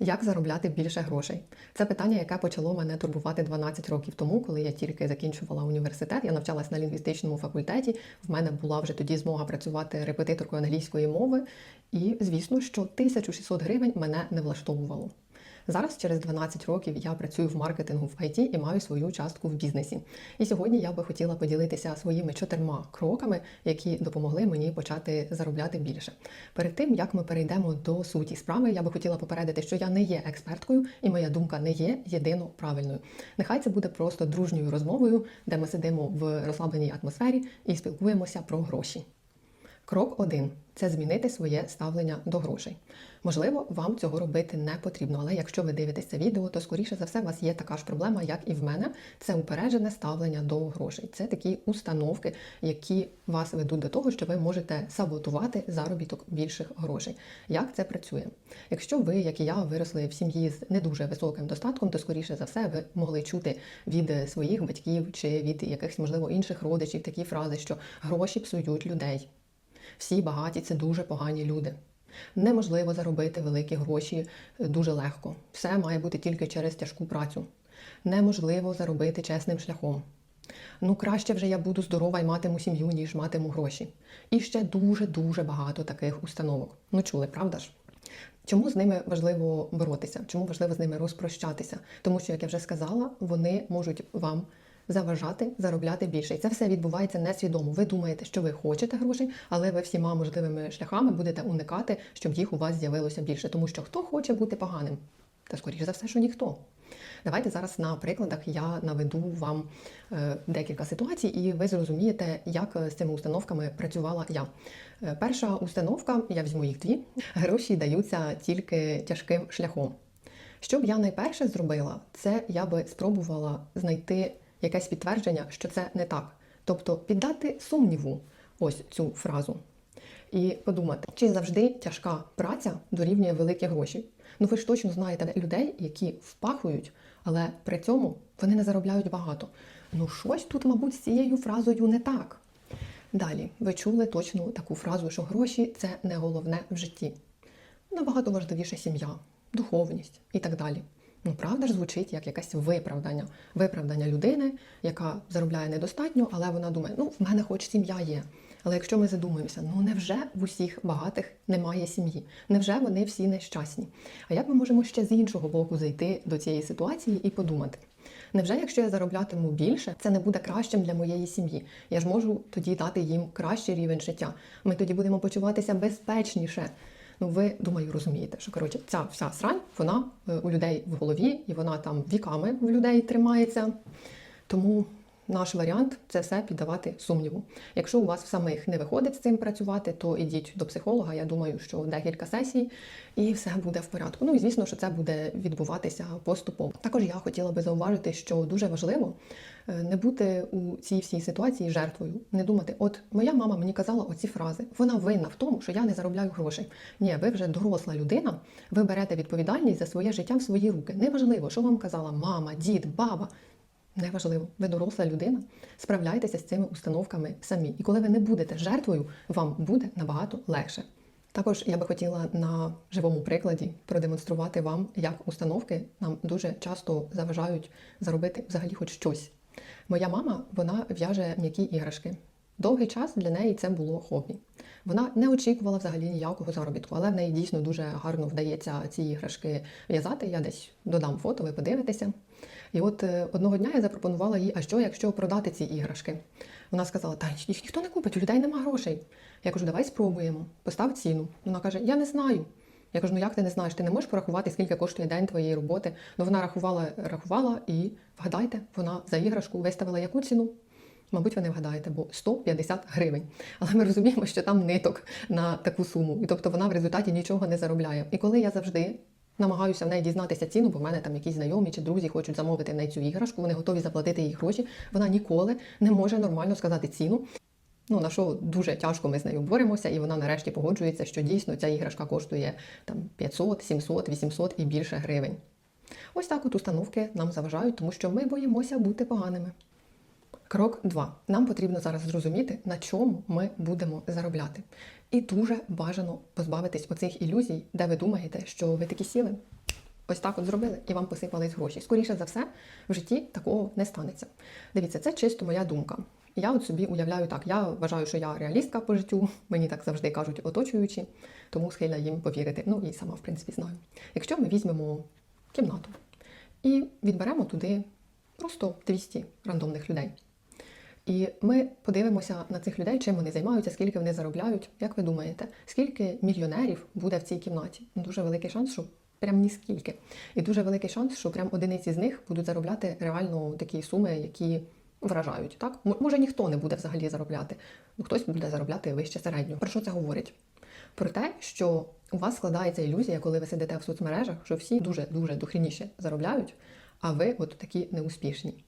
Як заробляти більше грошей? Це питання, яке почало мене турбувати 12 років тому, коли я тільки закінчувала університет. Я навчалась на лінгвістичному факультеті. В мене була вже тоді змога працювати репетиторкою англійської мови. І звісно, що 1600 гривень мене не влаштовувало. Зараз, через 12 років, я працюю в маркетингу в IT і маю свою частку в бізнесі. І сьогодні я би хотіла поділитися своїми чотирма кроками, які допомогли мені почати заробляти більше. Перед тим як ми перейдемо до суті справи, я би хотіла попередити, що я не є експерткою, і моя думка не є єдино правильною. Нехай це буде просто дружньою розмовою, де ми сидимо в розслабленій атмосфері і спілкуємося про гроші. Крок один це змінити своє ставлення до грошей. Можливо, вам цього робити не потрібно, але якщо ви дивитесь це відео, то скоріше за все у вас є така ж проблема, як і в мене. Це упереджене ставлення до грошей. Це такі установки, які вас ведуть до того, що ви можете саботувати заробіток більших грошей. Як це працює? Якщо ви, як і я, виросли в сім'ї з не дуже високим достатком, то скоріше за все ви могли чути від своїх батьків чи від якихось, можливо, інших родичів такі фрази, що гроші псують людей. Всі багаті це дуже погані люди. Неможливо заробити великі гроші дуже легко. Все має бути тільки через тяжку працю. Неможливо заробити чесним шляхом. Ну, краще вже я буду здорова і матиму сім'ю, ніж матиму гроші. І ще дуже-дуже багато таких установок. Ну, чули, правда ж? Чому з ними важливо боротися? Чому важливо з ними розпрощатися? Тому що, як я вже сказала, вони можуть вам заважати заробляти більше. І це все відбувається несвідомо. Ви думаєте, що ви хочете грошей, але ви всіма можливими шляхами будете уникати, щоб їх у вас з'явилося більше. Тому що хто хоче бути поганим? Та скоріше за все, що ніхто. Давайте зараз на прикладах я наведу вам е, декілька ситуацій, і ви зрозумієте, як з цими установками працювала я. Е, перша установка, я візьму їх дві. Гроші даються тільки тяжким шляхом. Що б я найперше зробила, це я би спробувала знайти якесь підтвердження, що це не так. Тобто піддати сумніву ось цю фразу. І подумати, чи завжди тяжка праця дорівнює великі гроші. Ну ви ж точно знаєте людей, які впахують, але при цьому вони не заробляють багато. Ну, щось тут, мабуть, з цією фразою не так. Далі, ви чули точно таку фразу, що гроші це не головне в житті. Набагато важливіша сім'я, духовність і так далі. Ну, правда ж звучить як якесь виправдання. Виправдання людини, яка заробляє недостатньо, але вона думає, ну, в мене хоч сім'я є. Але якщо ми задумаємося, ну невже в усіх багатих немає сім'ї? Невже вони всі нещасні? А як ми можемо ще з іншого боку зайти до цієї ситуації і подумати? Невже, якщо я зароблятиму більше, це не буде кращим для моєї сім'ї? Я ж можу тоді дати їм кращий рівень життя. Ми тоді будемо почуватися безпечніше. Ну, ви думаю, розумієте, що коротше ця вся срань вона е, у людей в голові, і вона там віками в людей тримається. Тому наш варіант це все піддавати сумніву. Якщо у вас в самих не виходить з цим працювати, то ідіть до психолога. Я думаю, що декілька сесій, і все буде в порядку. Ну і звісно, що це буде відбуватися поступово. Також я хотіла би зауважити, що дуже важливо е, не бути у цій всій ситуації жертвою, не думати, от моя мама мені казала оці фрази, вона винна в тому, що я не заробляю грошей. Ні, ви вже доросла людина, ви берете відповідальність за своє життя в свої руки. Неважливо, що вам казала мама, дід, баба. Неважливо, ви доросла людина, справляйтеся з цими установками самі. І коли ви не будете жертвою, вам буде набагато легше. Також я би хотіла на живому прикладі продемонструвати вам, як установки нам дуже часто заважають заробити взагалі хоч щось. Моя мама вона в'яже м'які іграшки. Довгий час для неї це було хобі. Вона не очікувала взагалі ніякого заробітку, але в неї дійсно дуже гарно вдається ці іграшки в'язати. Я десь додам фото, ви подивитеся. І от е, одного дня я запропонувала їй, а що, якщо продати ці іграшки? Вона сказала, та їх ніхто не купить, у людей нема грошей. Я кажу, давай спробуємо, постав ціну. Вона каже, я не знаю. Я кажу, ну як ти не знаєш? Ти не можеш порахувати, скільки коштує день твоєї роботи. Ну вона рахувала, рахувала і вгадайте, вона за іграшку виставила яку ціну? Мабуть, ви не вгадаєте, бо 150 гривень. Але ми розуміємо, що там ниток на таку суму. І тобто вона в результаті нічого не заробляє. І коли я завжди намагаюся в неї дізнатися ціну, бо в мене там якісь знайомі чи друзі хочуть замовити в неї цю іграшку, вони готові заплатити їй гроші. Вона ніколи не може нормально сказати ціну. Ну, на що дуже тяжко ми з нею боремося, і вона нарешті погоджується, що дійсно ця іграшка коштує там 500, 700, 800 і більше гривень. Ось так от установки нам заважають, тому що ми боїмося бути поганими. Крок 2. Нам потрібно зараз зрозуміти, на чому ми будемо заробляти. І дуже бажано позбавитись оцих ілюзій, де ви думаєте, що ви такі сіли. ось так от зробили і вам посипались гроші. Скоріше за все, в житті такого не станеться. Дивіться, це чисто моя думка. Я от собі уявляю так. Я вважаю, що я реалістка по життю, мені так завжди кажуть оточуючі, тому схильна їм повірити. Ну і сама, в принципі, знаю. Якщо ми візьмемо кімнату і відберемо туди просто 200 рандомних людей. І ми подивимося на цих людей, чим вони займаються, скільки вони заробляють. Як ви думаєте, скільки мільйонерів буде в цій кімнаті? Дуже великий шанс, що прям ні скільки. І дуже великий шанс, що прям одиниці з них будуть заробляти реально такі суми, які вражають. Так може ніхто не буде взагалі заробляти, ну хтось буде заробляти вище середнього. Про що це говорить? Про те, що у вас складається ілюзія, коли ви сидите в соцмережах, що всі дуже дуже дохрініше заробляють, а ви от такі неуспішні.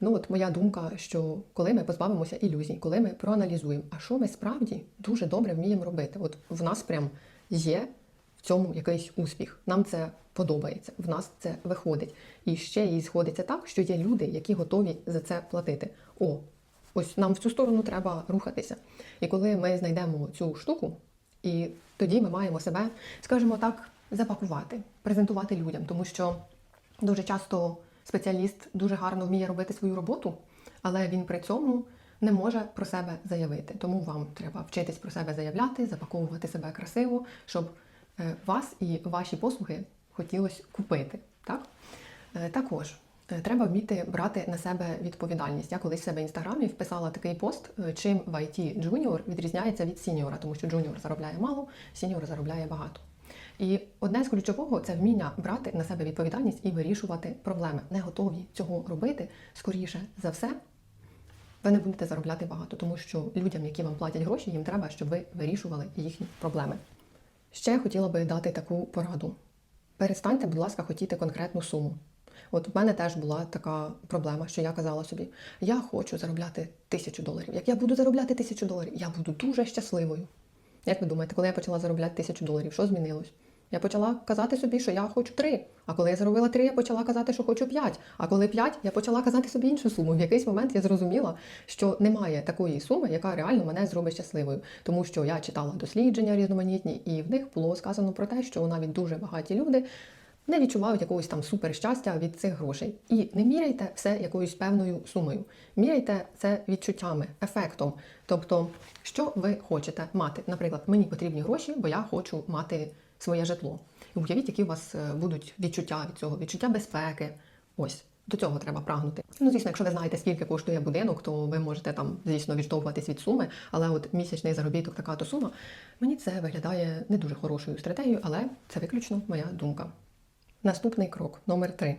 Ну от моя думка, що коли ми позбавимося ілюзій, коли ми проаналізуємо, а що ми справді дуже добре вміємо робити. От в нас прям є в цьому якийсь успіх. Нам це подобається, в нас це виходить. І ще і сходиться так, що є люди, які готові за це платити. О, ось нам в цю сторону треба рухатися. І коли ми знайдемо цю штуку, і тоді ми маємо себе, скажімо так, запакувати, презентувати людям, тому що дуже часто спеціаліст дуже гарно вміє робити свою роботу, але він при цьому не може про себе заявити. Тому вам треба вчитись про себе заявляти, запаковувати себе красиво, щоб е, вас і ваші послуги хотілося купити. Так? Е, Також е, треба вміти брати на себе відповідальність. Я колись в себе в інстаграмі вписала такий пост, чим в IT джуніор відрізняється від сіньора, тому що джуніор заробляє мало, сіньор заробляє багато. І одне з ключового це вміння брати на себе відповідальність і вирішувати проблеми. Не готові цього робити скоріше за все. Ви не будете заробляти багато, тому що людям, які вам платять гроші, їм треба, щоб ви вирішували їхні проблеми. Ще хотіла би дати таку пораду: перестаньте, будь ласка, хотіти конкретну суму. От в мене теж була така проблема, що я казала собі: я хочу заробляти тисячу доларів. Як я буду заробляти тисячу доларів, я буду дуже щасливою. Як ви думаєте, коли я почала заробляти тисячу доларів, що змінилось? Я почала казати собі, що я хочу три. А коли я заробила три, я почала казати, що хочу п'ять. А коли п'ять, я почала казати собі іншу суму. В якийсь момент я зрозуміла, що немає такої суми, яка реально мене зробить щасливою. Тому що я читала дослідження різноманітні, і в них було сказано про те, що навіть дуже багаті люди не відчувають якогось там супер щастя від цих грошей. І не міряйте все якоюсь певною сумою. Міряйте це відчуттями, ефектом. Тобто, що ви хочете мати. Наприклад, мені потрібні гроші, бо я хочу мати своє житло. І уявіть, які у вас е, будуть відчуття від цього, відчуття безпеки. Ось. До цього треба прагнути. Ну, звісно, якщо ви знаєте, скільки коштує будинок, то ви можете там, звісно, відштовхуватись від суми, але от місячний заробіток така то сума. Мені це виглядає не дуже хорошою стратегією, але це виключно моя думка. Наступний крок номер три: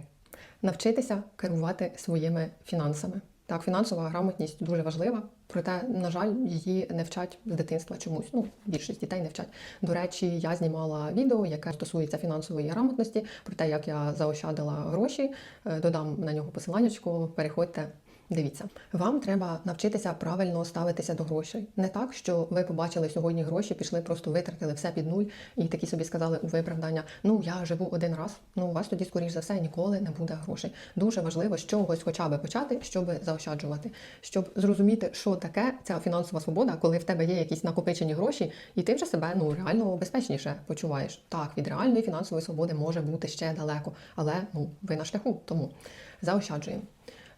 навчитися керувати своїми фінансами. Так, фінансова грамотність дуже важлива, проте, на жаль, її не вчать з дитинства чомусь. Ну, більшість дітей не вчать. До речі, я знімала відео, яке стосується фінансової грамотності, про те, як я заощадила гроші. Е, Додам на нього посиланнячку, переходьте. Дивіться, вам треба навчитися правильно ставитися до грошей. Не так, що ви побачили сьогодні гроші, пішли, просто витратили все під нуль і такі собі сказали у виправдання: ну я живу один раз. Ну у вас тоді, скоріш за все, ніколи не буде грошей. Дуже важливо з чогось, хоча б почати, щоб заощаджувати, щоб зрозуміти, що таке ця фінансова свобода, коли в тебе є якісь накопичені гроші, і ти вже себе ну реально безпечніше почуваєш. Так, від реальної фінансової свободи може бути ще далеко, але ну ви на шляху. Тому заощаджуємо.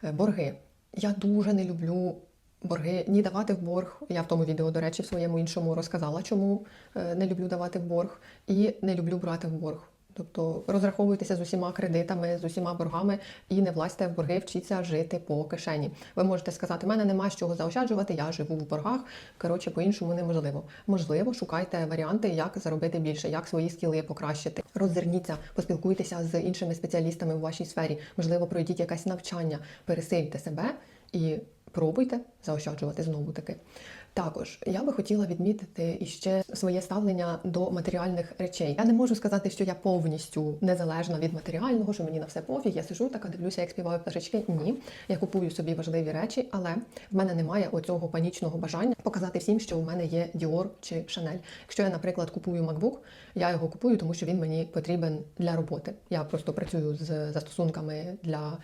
Е, Борги. Я дуже не люблю борги, ні давати в борг. Я в тому відео, до речі, в своєму іншому розказала, чому е, не люблю давати в борг, і не люблю брати в борг. Тобто розраховуйтеся з усіма кредитами, з усіма боргами і не влазьте в борги, вчіться жити по кишені. Ви можете сказати, мене нема з чого заощаджувати, я живу в боргах. Коротше, по-іншому неможливо. Можливо, шукайте варіанти, як заробити більше, як свої скіли покращити. Роззирніться, поспілкуйтеся з іншими спеціалістами у вашій сфері. Можливо, пройдіть якесь навчання, пересильте себе і пробуйте заощаджувати знову таки. Також я би хотіла відмітити іще своє ставлення до матеріальних речей. Я не можу сказати, що я повністю незалежна від матеріального, що мені на все пофіг. Я сижу така, дивлюся, як співаю пташечки. Ні, я купую собі важливі речі, але в мене немає оцього панічного бажання показати всім, що у мене є Dior чи Chanel. Якщо я, наприклад, купую MacBook, я його купую, тому що він мені потрібен для роботи. Я просто працюю з застосунками для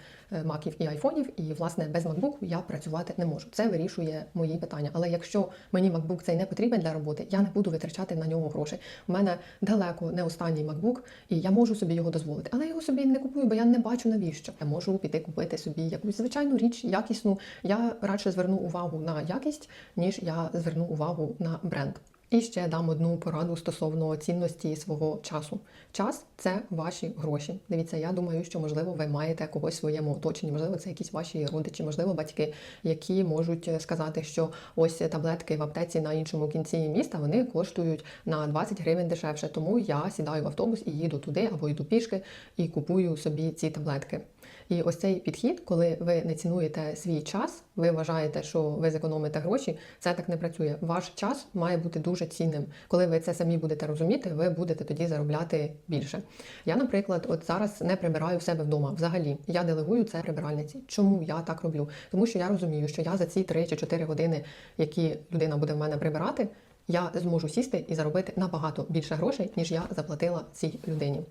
маків і айфонів, і власне без MacBook я працювати не можу. Це вирішує мої питання. Але якщо мені MacBook цей не потрібен для роботи, я не буду витрачати на нього грошей. У мене далеко не останній MacBook, і я можу собі його дозволити. Але я його собі не купую, бо я не бачу навіщо. Я можу піти купити собі якусь звичайну річ, якісну. Я радше зверну увагу на якість, ніж я зверну увагу на бренд. І ще дам одну пораду стосовно цінності свого часу. Час це ваші гроші. Дивіться, я думаю, що можливо ви маєте когось в своєму оточенні, можливо, це якісь ваші родичі, можливо, батьки, які можуть сказати, що ось таблетки в аптеці на іншому кінці міста вони коштують на 20 гривень дешевше. Тому я сідаю в автобус і їду туди або йду пішки і купую собі ці таблетки. І ось цей підхід, коли ви не цінуєте свій час, ви вважаєте, що ви зекономите гроші, це так не працює. Ваш час має бути дуже цінним. Коли ви це самі будете розуміти, ви будете тоді заробляти більше. Я, наприклад, от зараз не прибираю в себе вдома. Взагалі, я делегую це прибиральниці. Чому я так роблю? Тому що я розумію, що я за ці 3 чи 4 години, які людина буде в мене прибирати, я зможу сісти і заробити набагато більше грошей, ніж я заплатила цій людині.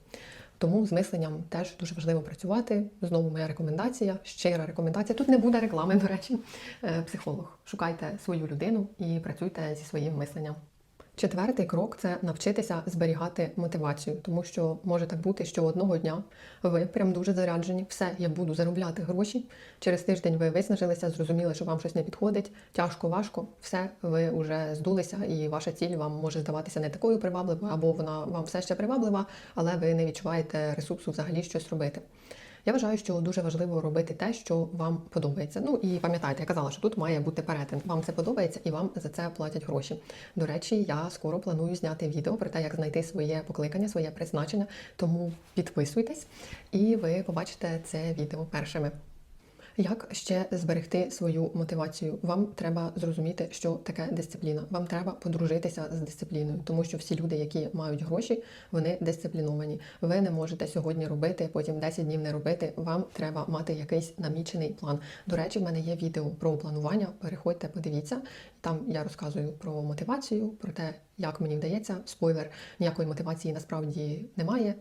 Тому з мисленням теж дуже важливо працювати. Знову моя рекомендація, щира рекомендація. Тут не буде реклами, до речі. Е, Психолог. Шукайте свою людину і працюйте зі своїм мисленням. Четвертий крок це навчитися зберігати мотивацію, тому що може так бути, що одного дня ви прям дуже заряджені, все, я буду заробляти гроші. Через тиждень ви виснажилися, зрозуміли, що вам щось не підходить, тяжко, важко, все, ви вже здулися, і ваша ціль вам може здаватися не такою привабливою, або вона вам все ще приваблива, але ви не відчуваєте ресурсу взагалі щось робити. Я вважаю, що дуже важливо робити те, що вам подобається. Ну і пам'ятайте, я казала, що тут має бути перетин. Вам це подобається і вам за це платять гроші. До речі, я скоро планую зняти відео про те, як знайти своє покликання, своє призначення. Тому підписуйтесь, і ви побачите це відео першими. Як ще зберегти свою мотивацію? Вам треба зрозуміти, що таке дисципліна. Вам треба подружитися з дисципліною, тому що всі люди, які мають гроші, вони дисципліновані. Ви не можете сьогодні робити, потім 10 днів не робити. Вам треба мати якийсь намічений план. До речі, в мене є відео про планування. Переходьте, подивіться. Там я розказую про мотивацію, про те, як мені вдається. Спойлер, ніякої мотивації насправді немає.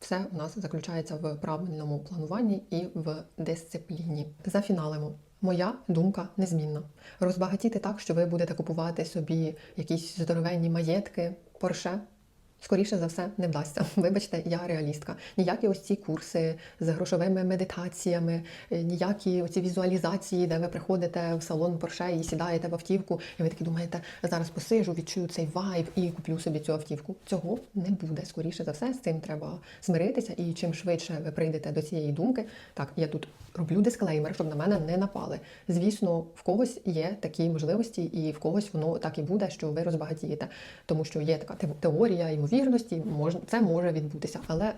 Все у нас заключається в правильному плануванні і в дисципліні. За фіналемо. Моя думка незмінна. Розбагатіти так, що ви будете купувати собі якісь здоровенні маєтки, порше. Скоріше за все, не вдасться. Вибачте, я реалістка. Ніякі ось ці курси з грошовими медитаціями, е, ніякі оці візуалізації, де ви приходите в салон Порше і сідаєте в автівку, і ви такі думаєте, зараз посижу, відчую цей вайб і куплю собі цю автівку. Цього не буде. Скоріше за все, з цим треба смиритися. І чим швидше ви прийдете до цієї думки, так я тут роблю дисклеймер, щоб на мене не напали. Звісно, в когось є такі можливості, і в когось воно так і буде, що ви розбагатієте, тому що є така те- теорія ймовірності, це може відбутися, але.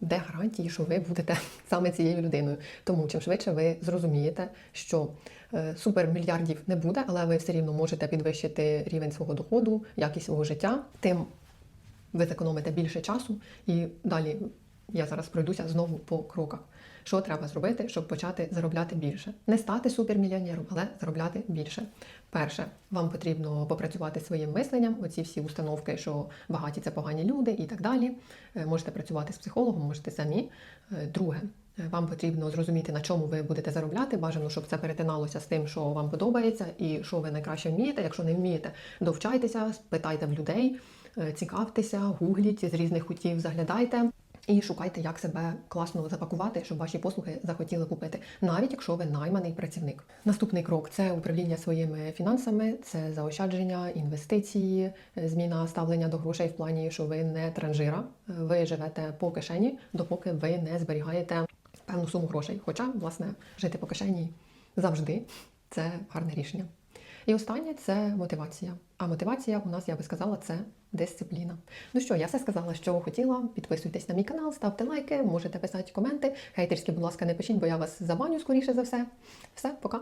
Де гарантії, що ви будете саме цією людиною? Тому чим швидше ви зрозумієте, що е, супермільярдів не буде, але ви все рівно можете підвищити рівень свого доходу, якість свого життя, тим ви зекономите більше часу. І далі я зараз пройдуся знову по кроках. Що треба зробити, щоб почати заробляти більше? Не стати супермільйонером, але заробляти більше. Перше, вам потрібно попрацювати своїм мисленням, оці всі установки, що багаті це погані люди і так далі. Е, Можете працювати з психологом, можете самі. Е, Друге, е, вам потрібно зрозуміти, на чому ви будете заробляти. Бажано, щоб це перетиналося з тим, що вам подобається, і що ви найкраще вмієте. Якщо не вмієте, довчайтеся, спитайте в людей, цікавтеся, гугліть з різних кутів, заглядайте. І шукайте, як себе класно запакувати, щоб ваші послуги захотіли купити, навіть якщо ви найманий працівник. Наступний крок це управління своїми фінансами, це заощадження, інвестиції, е, зміна ставлення до грошей в плані, що ви не транжира, е, ви живете по кишені, допоки ви не зберігаєте певну суму грошей. Хоча, власне, жити по кишені завжди це гарне рішення. І останнє це мотивація. А мотивація у нас, я би сказала, це дисципліна. Ну що, я все сказала, що хотіла. Підписуйтесь на мій канал, ставте лайки, можете писати коменти. Хейтерські, будь ласка, не пишіть, бо я вас забаню скоріше за все. Все, пока.